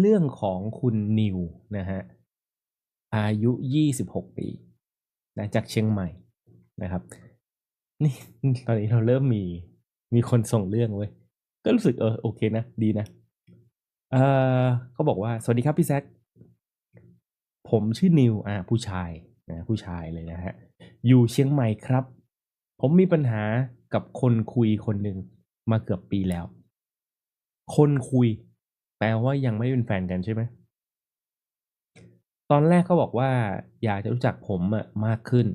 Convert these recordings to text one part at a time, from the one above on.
เรื่องของคุณนิวนะฮะอายุ 26 ปีนะจากเชียงใหม่นะครับนี่ตอนนี้เราเริ่มมีมีคนส่งเรื่องเว้ยก็รู้สึกเออโอเคนะ ดีนะเออเขาบอกว่าสวัสดีครับพี่แซคผมชื่อนิวอ่าผู้ชายนะผู้ชายเลยนะฮะอยู่เชียงใหม่ครับ ผมมีปัญหากับคนคุยคนหนึ่งมาเกือบปีแล้ว คนคุย แปลว่ายังไม่เป็นแฟนกันใช่ไหม ตอนแรกเขาบอกว่า อยากจะรู้จักผมอะมากขึ้น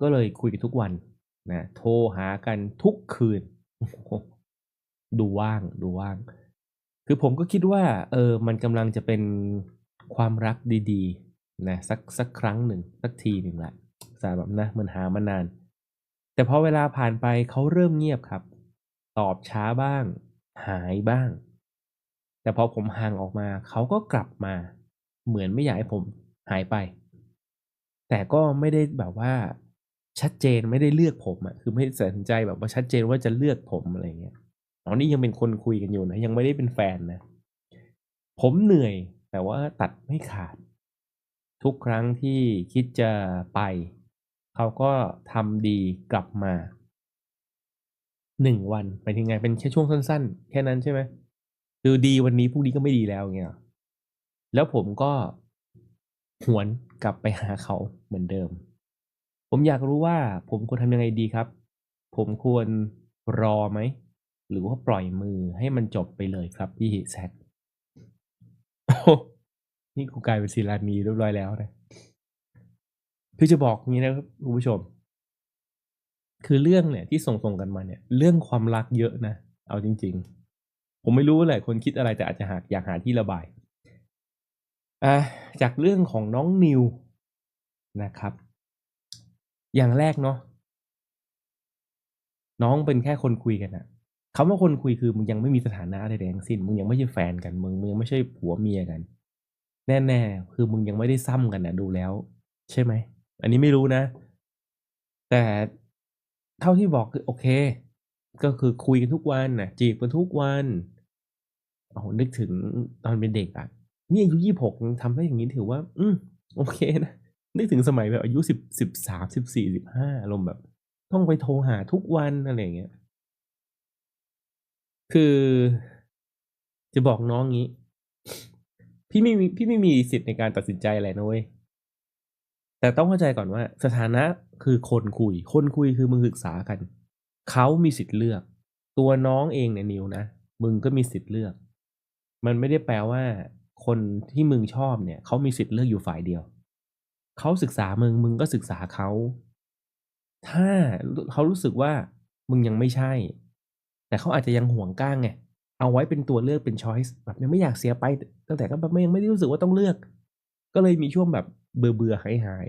ก็เลยคุยกันทุกวันนะโทรหากันทุกคืน ดูว่างดูว่าง คือผมก็คิดว่า เออ มันกำลังจะเป็นความรักดีๆนะสักสักครั้งหนึ่งสักทีหนึ่งแหละสาแบบนะมันหามานาน แต่พอเวลาผ่านไปเขาเริ่มเงียบครับ ตอบช้าบ้าง หายบ้าง แต่พอผมห่างออกมาเขาก็กลับมา เหมือนไม่อยากให้ผมหายไป แต่ก็ไม่ได้แบบว่าชัดเจนไม่ได้เลือกผมอะคือไม่ได้ตัดสินใจแบบว่าชัดเจนว่าจะเลือกผมอะไรเงี้ยตอนนี้ยังเป็นคนคุยกันอยู่นะยังไม่ได้เป็นแฟนนะ ผมเหนื่อยแต่ว่าตัดไม่ขาด ทุกครั้งที่คิดจะไป เขาก็ทำดีกลับมาหนึ่งวันไปถึงไงเป็นแค่ช่วงสั้น ๆ แค่นั้นใช่ไหม คือดีวันนี้พรุ่งนี้ก็ไม่ดีแล้วเงี้ยแล้วผมก็หวนกลับไปหาเขาเหมือนเดิม ผมอยากรู้ว่าผมควรทำยังไงดีครับ ผมควรรอไหม หรือว่าปล่อยมือให้มันจบไปเลยครับพี่แซคโอ้นี่กูกลายเป็นศิลานีเรียบร้อยแล้วนะคือจะบอกงี้นะครับคุณผู้ชม คือเรื่องเนี่ยที่ส่งส่งกันมาเนี่ย เรื่องความรักเยอะนะ เอาจริง ๆ ผมไม่รู้ว่าหลายคนคิดอะไรแต่อาจจะหาอยากหาที่ระบายอะจากเรื่องของน้องนิวนะครับ อย่างแรกเนาะน้องเป็นแค่คนคุยกันอะคำว่าคนคุยคือมึงยังไม่มีสถานะอะไรทั้งสิ้นมึงยังไม่ใช่แฟนกันมึงมึงยังไม่ใช่ผัวเมียกัน แน่ๆคือมึงยังไม่ได้ซ้ำกันนะดูแล้ว ใช่ไหมอันนี้ไม่รู้นะ แต่เท่าที่บอกคือโอเค ก็คือคุยกันทุกวันนะจีบกันทุกวัน โอ้โหนึกถึงตอนเป็นเด็กอะนี่อายุยี่หกทำได้อย่างนี้ถือว่า อืมโอเคนะนึกถึงสมัยแบบอายุสิบสิบสามสิบสี่สิบห้าอารมณ์แบบ ต้องไปโทรหาทุกวันอะไรอย่างเงี้ย คือจะบอกน้องงี้ พี่ไม่มีพี่ไม่มีสิทธิ์ในการตัดสินใจอะไรนะเว้ยแต่ต้องเข้าใจก่อนว่า สถานะคือคนคุย คนคุยคือมึงศึกษากัน เขามีสิทธิ์เลือก ตัวน้องเองเนี่ยนิวนะ มึงก็มีสิทธิ์เลือก มันไม่ได้แปลว่า คนที่มึงชอบเนี่ยเขามีสิทธิ์เลือกอยู่ฝ่ายเดียว เขาศึกษามึงมึงก็ศึกษาเขา ถ้าเขารู้สึกว่ามึงยังไม่ใช่ แต่เขาอาจจะยังห่วงก้างไงเอาไว้เป็นตัวเลือกเป็นช้อยส์แบบยังไม่อยากเสียไป ตั้งแต่ก็แบบไม่ยังไม่ได้รู้สึกว่าต้องเลือก ก็เลยมีช่วงแบบเบื่อเบื่อหายหาย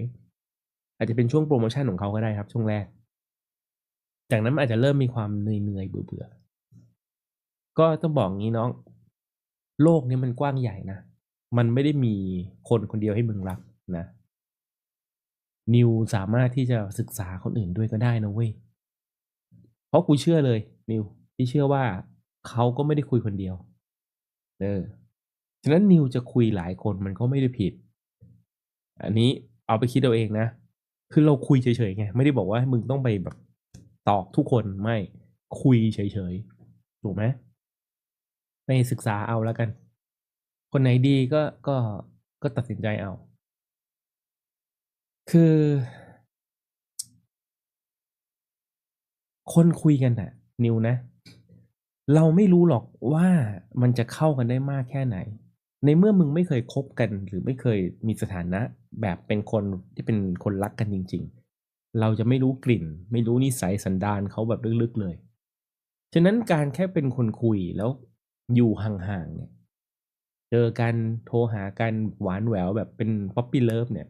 อาจจะเป็นช่วงโปรโมชั่นของเขาก็ได้ครับ ช่วงแรก จากนั้นอาจจะเริ่มมีความเหนื่อยเหนื่อยเบื่อเบื่อก็ต้องบอกงี้น้อง โลกนี้มันกว้างใหญ่นะ มันไม่ได้มีคนคนเดียวให้มึงรักนะ นิวสามารถที่จะศึกษาคนอื่นด้วยก็ได้นะเว้ย เพราะกูเชื่อเลย นิวพี่เชื่อว่าเขาก็ไม่ได้คุยคนเดียว เออ ฉะนั้นนิวจะคุยหลายคนมันก็ไม่ได้ผิด อันนี้เอาไปคิดเอาเองนะ คือเราคุยเฉยๆไง ไม่ได้บอกว่ามึงต้องไปแบบตอกทุกคนไม่ คุยเฉยๆ ถูกไหม ไปศึกษาเอาแล้วกัน คนไหนดีก็ก็ก็ตัดสินใจเอา คือ คนคุยกันน่ะนิวนะ เราไม่รู้หรอกว่ามันจะเข้ากันได้มากแค่ไหน ในเมื่อมึงไม่เคยคบกัน หรือไม่เคยมีสถานะแบบเป็นคนที่เป็นคนรักกันจริง ๆ เราจะไม่รู้กลิ่น ไม่รู้นิสัยสันดานเขาแบบลึกๆเลย ฉะนั้นการแค่เป็นคนคุยแล้ว อยู่ห่างๆเนี่ย เจอกันโทรหากันหวานแหววแบบเป็นป๊อปปี้เลิฟเนี่ย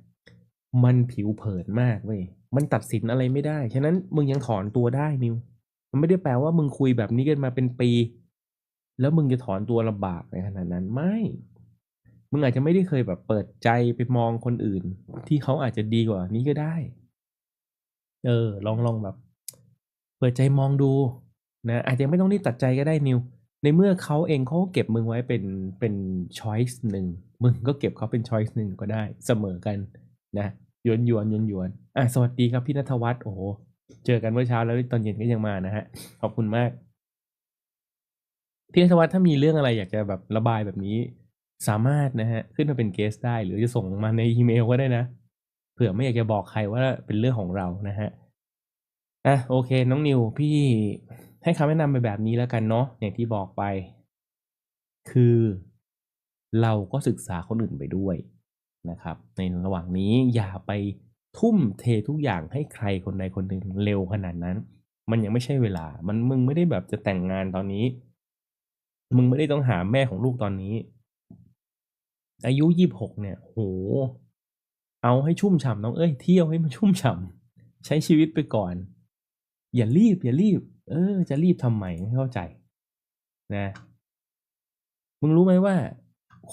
มันผิวเผินมากเว้ย มันตัดสินอะไรไม่ได้ ฉะนั้นมึงยังถอนตัวได้นิว มันไม่ได้แปลว่ามึงคุยแบบนี้กันมาเป็นปี แล้วมึงจะถอนตัวลำบากในขนาดนั้นไม่ มึงอาจจะไม่ได้เคยแบบเปิดใจไปมองคนอื่น ที่เขาอาจจะดีกว่านี้ก็ได้ เออ ลองลองแบบ เปิดใจมองดูนะอาจจะไม่ต้องรีบตัดใจก็ได้นิว ในเมื่อเขาเองเขาเก็บมึงไว้เป็นเป็นช้อยส์หนึ่งมึงก็เก็บเขาเป็นช้อยส์หนึ่งก็ได้เสมอกันนะยวนยวนยวนยวนอะสวัสดีครับพี่นัทวัฒน์โอ้โหเจอกันเมื่อเช้าแล้วตอนเย็นก็ยังมานะฮะขอบคุณมากพี่นัทวัฒน์ถ้ามีเรื่องอะไรอยากจะแบบระบายแบบนี้ สามารถนะฮะขึ้นมาเป็นเกสได้ หรือจะส่งมาในอีเมลก็ได้นะเผื่อไม่อยากจะบอกใครว่าเป็นเรื่องของเรานะฮะอะโอเค น้องนิวพี่ ให้คำแนะนำไปแบบนี้แล้วกันเนาะอย่างที่บอกไป คือ เราก็ศึกษาคนอื่นไปด้วยนะครับ ในระหว่างนี้อย่าไปทุ่มเททุกอย่างให้ใครคนใดคนหนึ่งเร็วขนาดนั้น มันยังไม่ใช่เวลา มันมึงไม่ได้แบบจะแต่งงานตอนนี้ มึงไม่ได้ต้องหาแม่ของลูกตอนนี้ อายุยี่บหกเนี่ย โห เอาให้ชุ่มฉ่ำน้องเอ้ย เที่ยวให้มันชุ่มฉ่ำใช้ชีวิตไปก่อน อย่ารีบ อย่ารีบ เออ จะรีบทำไมไม่เข้าใจ นะ มึงรู้ไหมว่า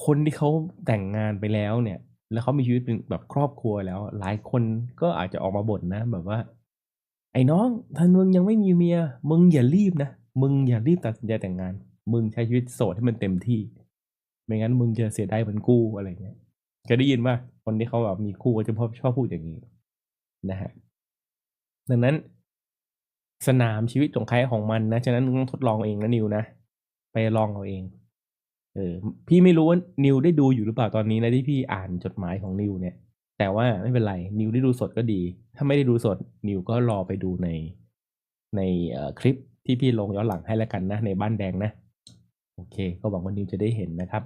คนที่เขาแต่งงานไปแล้วเนี่ย แล้วเขามีชีวิตเป็นแบบครอบครัวแล้ว หลายคนก็อาจจะออกมาบ่นนะ แบบว่า ไอ้น้องท่านมึงยังไม่มีเมีย มึงอย่ารีบนะ มึงอย่ารีบตัดสินใจแต่งงาน มึงใช้ชีวิตโสดให้มันเต็มที่ ไม่งั้นมึงจะเสียดายเหมือนกูอะไรเงี้ยเคยได้ยินว่าคนที่เขาแบบมีคู่ก็จะชอบชอบพูดอย่างนี้นะฮะดังนั้น สนามชีวิตของใครของมันนะ ฉะนั้นต้องทดลองเองนะนิวนะ ไปลองเอาเอง เออ พี่ไม่รู้ว่านิวได้ดูอยู่หรือเปล่าตอนนี้นะที่พี่อ่านจดหมายของนิวเนี่ย แต่ว่าไม่เป็นไร นิวได้ดูสดก็ดี ถ้าไม่ได้ดูสด นิวก็รอไปดูในในเอ่อคลิปที่พี่ลงย้อนหลังให้แล้วกันนะ ในบ้านแดงนะ โอเค ก็หวังว่านิวจะได้เห็นนะครับ